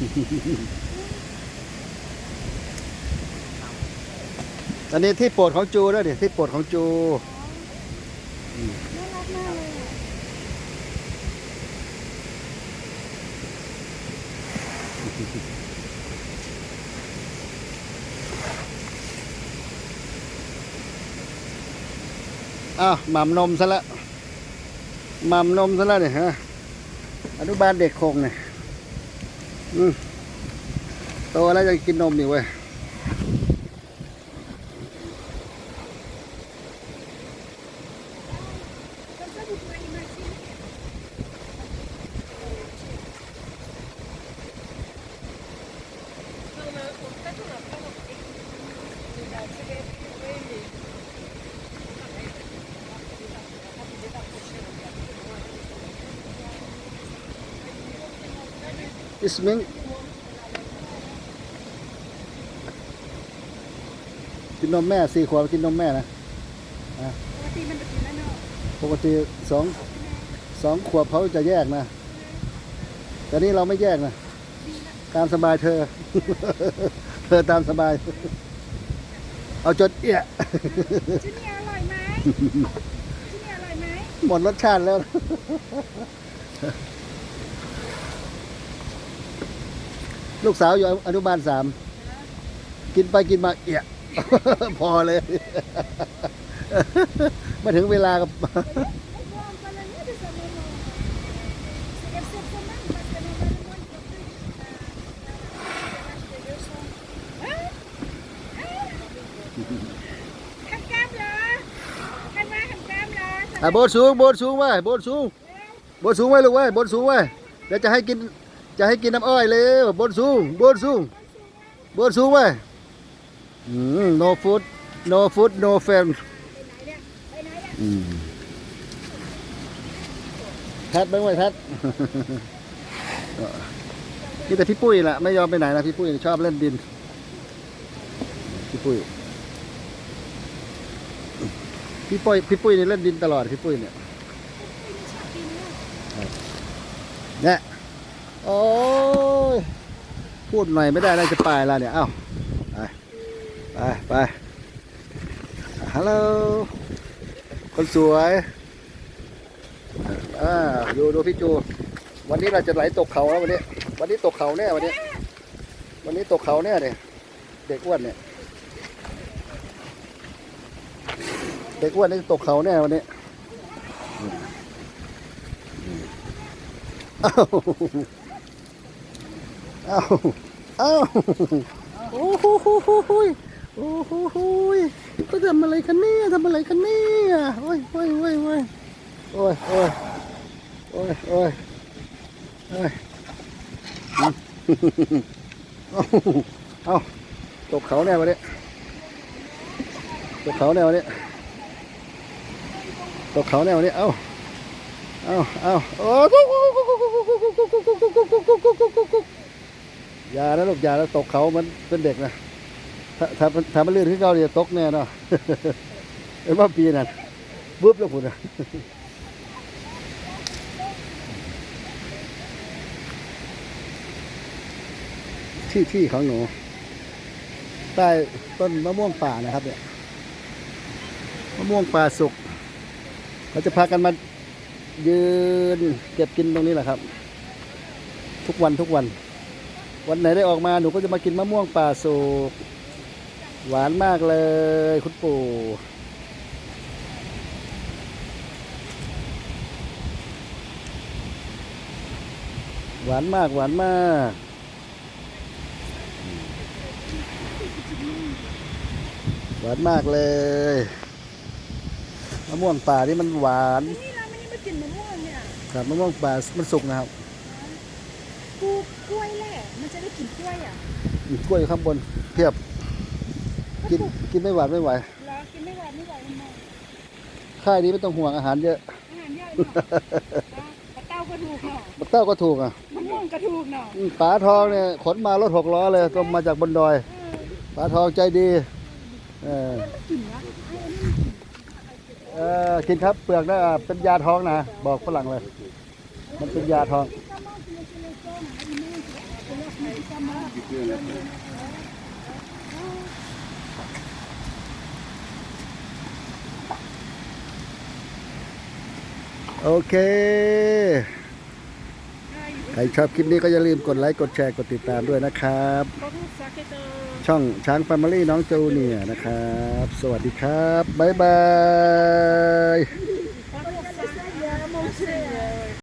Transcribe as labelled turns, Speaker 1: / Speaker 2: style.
Speaker 1: อันนี้ที่โปรดของจูแล้วดิที่โปรดของจู
Speaker 2: น่ารักมากเลยอะ
Speaker 1: อ้าวหม่ำนมซะละหม่ำนมซะแล้วเนี่ยฮะอนุบาลเด็กคงเนี่ย โตแล้วยังกินนมอยู่เว้ย อิสมิงกินนมแม่สี่ขวบกินนมแม่นะ
Speaker 2: ปกติมันจะกินแล้วเนาะ
Speaker 1: ปกติสองสองขวบเขาจะแยกนะ แต่นี่เราไม่แยกนะ ตามสบายเธอ เธอตามสบาย เอาจนเอี้ย
Speaker 2: ชิ้นนี้อร่อยไหมชิ้นนี้อร่อยไหม
Speaker 1: หมดรสชาติแล้ว ลูกสาวอยู่อนุบาลสามกินไปกินมาเอียพอเลย มาถึงเวลากับอะโบนสูงโบนสูงไว้โบนสูงโบนสูงไว้ลูกไว้โบนสูงไว้เดี๋ยวจะให้กิน จะให้กินน้ำอ้อยเลยบนสูงบนสูงบนสูงไว้อืม no food no food no fan
Speaker 2: Đây
Speaker 1: แพทบ้างไว้แพทนี่แต่พี่ปุ้ยแหละไม่ยอมไปไหนนะพี่ปุ้ยชอบเล่นดิน พี่ปุ้ยพี่ปุ้ยพี่ปุ้ยนี่เล่นดินตลอดพี่ปุ้ยเนี่ยเนี่ย โอ้ยพูดหน่อยไม่ได้แล้วจะไปแล้วเนี่ย เอ้า ไป ไป ไป ฮัลโหล คนสวยอ่าดูดูพี่จู วันนี้เราจะไหลตกเขาแล้ววันนี้ วันนี้ตกเขาแน่วันนี้ วันนี้ตกเขาแน่เนี่ย เด็กอ้วนเนี่ย เด็กอ้วนนี่ตกเขาแน่วันนี้อ้า เอ้าเอ้าโอ้โหโหโหโหยโอ้โหโหยก็ทำอะไรกันเนี่ยทำอะไรกันเนี่ยโอ้ยโอ้ยโอ้ยโอ้ยโอ้ยโอ้ยโอ้ยโอ้ยโอ้ยเอาตกเขาแน่วันนี้ตกเขาแน่วันนี้ตกเขาแน่วันนี้เอ้าเอ้าเอ้าโอ้ อย่านะลูกอย่าแล้วตกเขามันเป็นเด็กนะถ้าถ้าถ้ามันลื่นขึ้นเกาเนี่ยตกแน่เนาะเอ็นว่าปีนั่นบึ๊บแล้วพุ่นะที่ที่ของหนู ใต้ต้นมะม่วงป่านะครับเนี่ยมะม่วงป่าสุกเราจะพากันมายืนเก็บกินตรงนี้แหละครับ ทุกวันทุกวัน วันไหนได้ออกมาหนูก็จะมากินมะม่วงป่าสุกหวานมากเลย คุณปู่หวานมากหวานมาก หวานมากเลยมะม่วงป่านี่มันหวาน
Speaker 2: นี่เราไม่ได้มากินมะม่วงเนี่ย
Speaker 1: ครับมะม่วงป่ามันสุกนะครับ
Speaker 2: ปลู กกล้วยแหละ มันจะได้กินกล้วยอะ
Speaker 1: มีกล้วยอยู่ข้างบนเพียบกินกินไม่หวานไม่ไหว
Speaker 2: เหรอกินไม่ไหวไม่ไหวทำไม
Speaker 1: ค่ายนี้ไม่ต้องห่วงอาหารเยอะ
Speaker 2: อาหารเยอะเนาะปลาเต้าก็ถูกเนาะ
Speaker 1: บักเต้าก็ถูกอะ
Speaker 2: มะม่วงก็ถูกเนาะ
Speaker 1: อืมป๋าทองเนี่ยขนมารถหกล้อเลยก็มาจากบนดอย
Speaker 2: เออ
Speaker 1: ป๋าทองใจดีเออ
Speaker 2: มันกินนะไอ้อันนี้
Speaker 1: เออกินครับเปลือกนะอะเป็นยาท้องนะบอกฝรั่งเลย มันเป็นยาทองโอเค ใครชอบคลิปนี้ก็อย่าลืมกดไลค์ กดแชร์ กดติดตามด้วยนะครับ ช่องช้างแฟมิลี่น้องจูเนียนะครับ สวัสดีครับ บ๊ายบาย